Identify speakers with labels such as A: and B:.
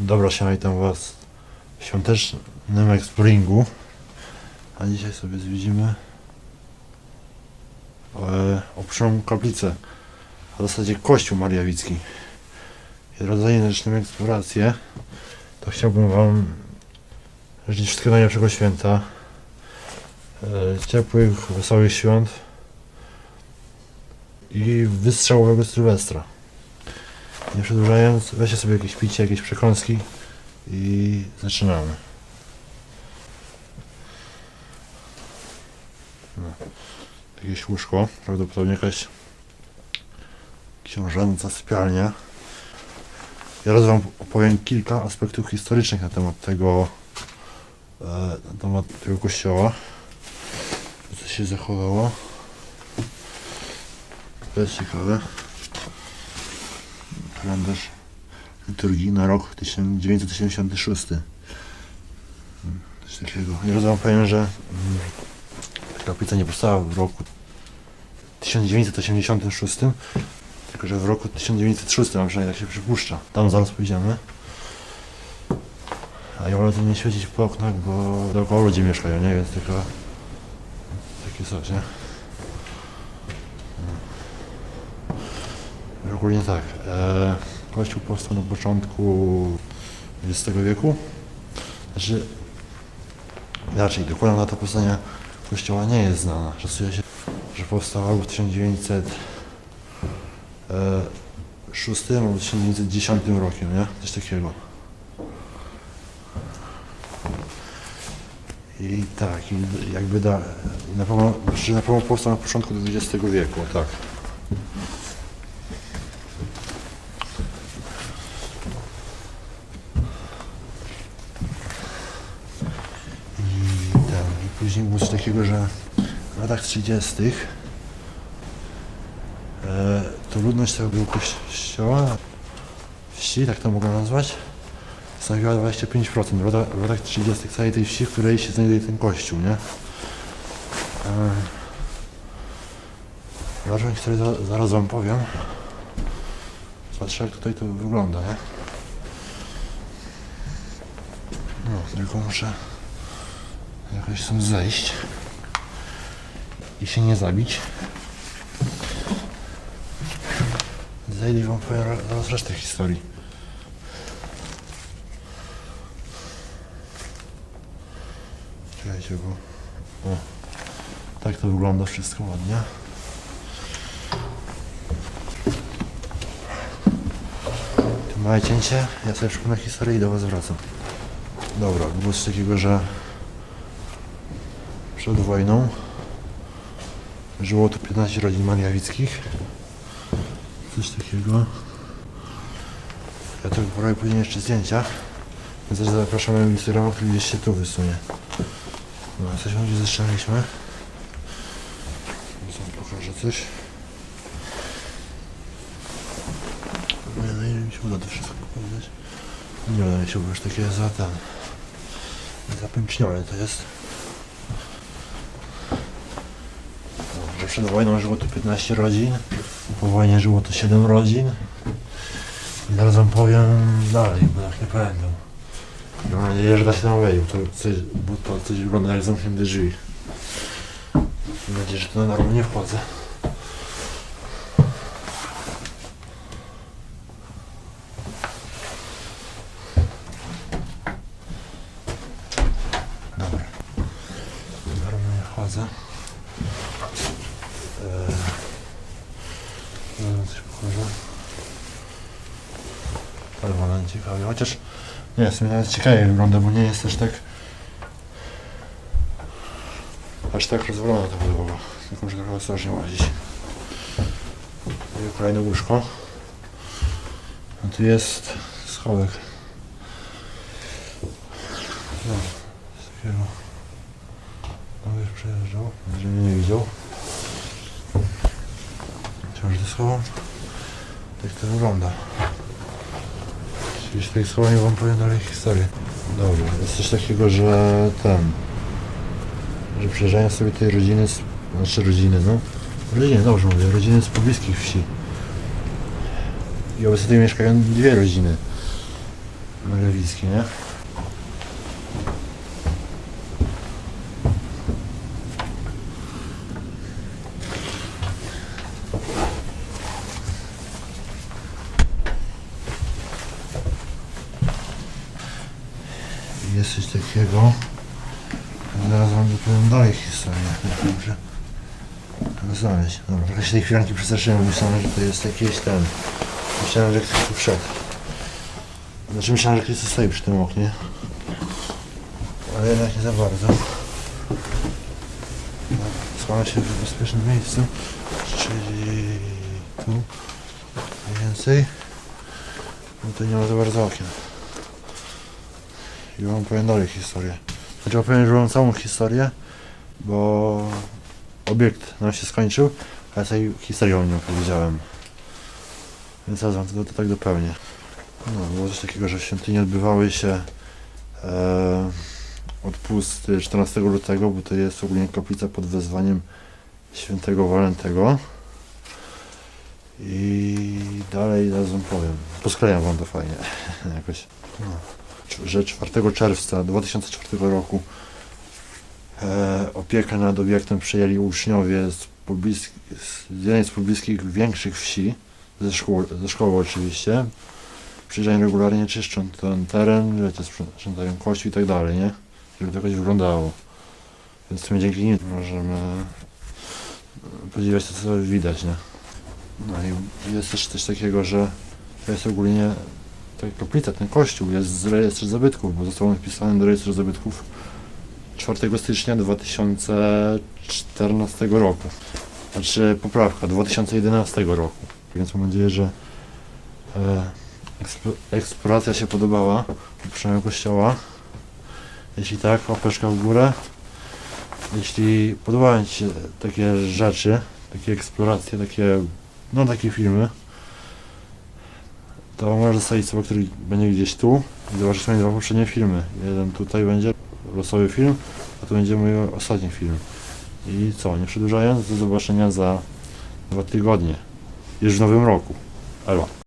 A: Dobra, siema, witam was w świątecznym exploringu. A dzisiaj sobie zwiedzimy e, obszarą kaplicę, a w zasadzie kościół mariawicki. Drodzy, zaczniemy eksplorację, to chciałbym wam życzyć wszystkiego najlepszego święta. E, ciepłych, wesołych świąt i wystrzałowego Sylwestra. Nie przedłużając, weźcie sobie jakieś picie, jakieś przekąski i zaczynamy. No. Jakieś łóżko, prawdopodobnie jakaś książęca sypialnia. Ja raz wam opowiem kilka aspektów historycznych na temat tego e, na temat tego kościoła. Co się zachowało. To jest ciekawe kalendarz liturgii na rok 1976. Coś takiego. I razu wam powiem, że mm, kaplica nie powstała w roku 1986, tylko że w roku 1906, a przynajmniej tak się przypuszcza. Tam zaraz pójdziemy. A ja wolę nie świecić po oknach, bo dookoła ludzie mieszkają, nie? Więc tylko takie coś, nie? Ogólnie tak. E, kościół powstał na początku XX wieku. Znaczy, raczej dokładna data powstania kościoła nie jest znana. Szacuje się, że powstał w 1906 albo w 1910 rokiem, nie? Coś takiego. I tak, jakby da, na pewno, znaczy na pewno powstał na początku XX wieku, tak. I, ten, I później było coś takiego, że w latach 30. E, to ludność tego kościoła, wsi, tak to mogę nazwać, stanowiła 25%. W latach, w latach 30. całej tej wsi, w której się znajduje ten kościół, nie? E, historię za- zaraz wam powiem. Patrzę jak tutaj to wygląda, nie? No, tylko muszę jakoś stąd zejść i się nie zabić. Zejdę i wam powiem ra- zaraz resztę historii. Czekajcie, bo... O, tak to wygląda wszystko ładnie. Tu małe cięcie, ja sobie przypomnę historię i do was wracam. Dobra, było coś takiego, że przed wojną żyło tu 15 rodzin mariawickich. Coś takiego. Ja to porobię później jeszcze zdjęcia. Więc też zapraszam na Instagrama, który gdzieś się tu wysunie. No, jesteśmy gdzie zaczynaliśmy. Wam pokażę coś. Nie, no ile mi się uda to wszystko pokazać. Nie uda mi się, bo już takie za ten... Zapęcznione to jest. No, że przed wojną żyło tu 15 rodzin, po wojnie żyło tu 7 rodzin. I zaraz wam powiem dalej, bo tak nie pamiętam. Mam nadzieję, że da się tam wejść, bo to coś, wygląda jak zamknięte drzwi. Mam nadzieję, że to na normę nie wchodzę. Dobra. Na normę nie wchodzę. No, coś ciekawie, chociaż nie, w sumie nawet ciekawie wygląda, bo nie jest też tak aż tak rozwalona ta podłoga. Tylko muszę trochę ostrożnie łazić. Kolejne łóżko. A tu jest schowek. No, z takiego. No już przejeżdżał, że mnie nie widział. Schowam. Tak to wygląda. Jeśli tej słowa nie wam powiem dalej historię. Dobra, jest coś takiego, że ten, że przyjeżdżają sobie te rodziny, z, znaczy rodziny, no, rodziny, dobrze mówię, rodziny z pobliskich wsi. I obecnie tutaj mieszkają dwie rodziny. Lewicki, nie? Jest coś takiego. Zaraz wam dopowiem dalej historię. jak Muszę znaleźć. Dobra, trochę się tej chwilanki przestraszyłem. Myślałem, że to jest jakiś ten. Myślałem, że ktoś tu wszedł. Znaczy myślałem, że tu stoi przy tym oknie. Ale jednak nie za bardzo. Schowałem się w bezpiecznym miejscu. Czyli tu. Więcej. No to nie ma za bardzo okien. I wam powiem dalej historię. Znaczy opowiem już wam całą historię, bo obiekt nam się skończył, ale całej historii wam nie opowiedziałem. Więc zaraz wam to, to tak dopełnię. No, było coś takiego, że w świątyni odbywały się e, odpusty 14 lutego, bo to jest ogólnie kaplica pod wezwaniem świętego Walentego. I dalej zaraz wam powiem. Posklejam wam to fajnie. Jakoś. No. Że 4 czerwca 2004 roku e, opiekę nad obiektem przejęli uczniowie z, z jednej z pobliskich większych wsi, ze, ze szkoły oczywiście. Przyjeżdżają regularnie, czyszczą ten teren, wiecie, sprzątają kościół i tak dalej, nie? Żeby to jakoś wyglądało. Więc w sumie dzięki nim możemy e, podziwiać to, co widać, nie? No i jest też coś takiego, że to jest ogólnie ta kaplica, ten kościół jest z rejestru zabytków, bo został on wpisany do rejestru zabytków 4 stycznia 2014 roku. Znaczy poprawka 2011 roku. Więc mam nadzieję, że e, eksp- eksploracja się podobała przynajmniej kościoła. Jeśli tak, łapeczka w górę. Jeśli podobają Ci się takie rzeczy, takie eksploracje, takie, no takie filmy, to możesz zostawić sobie, który będzie gdzieś tu i zobaczyć moje dwa poprzednie filmy. Jeden tutaj będzie losowy film, a tu będzie mój ostatni film. I co, nie przedłużając, do zobaczenia za dwa tygodnie. Już w nowym roku. Elo.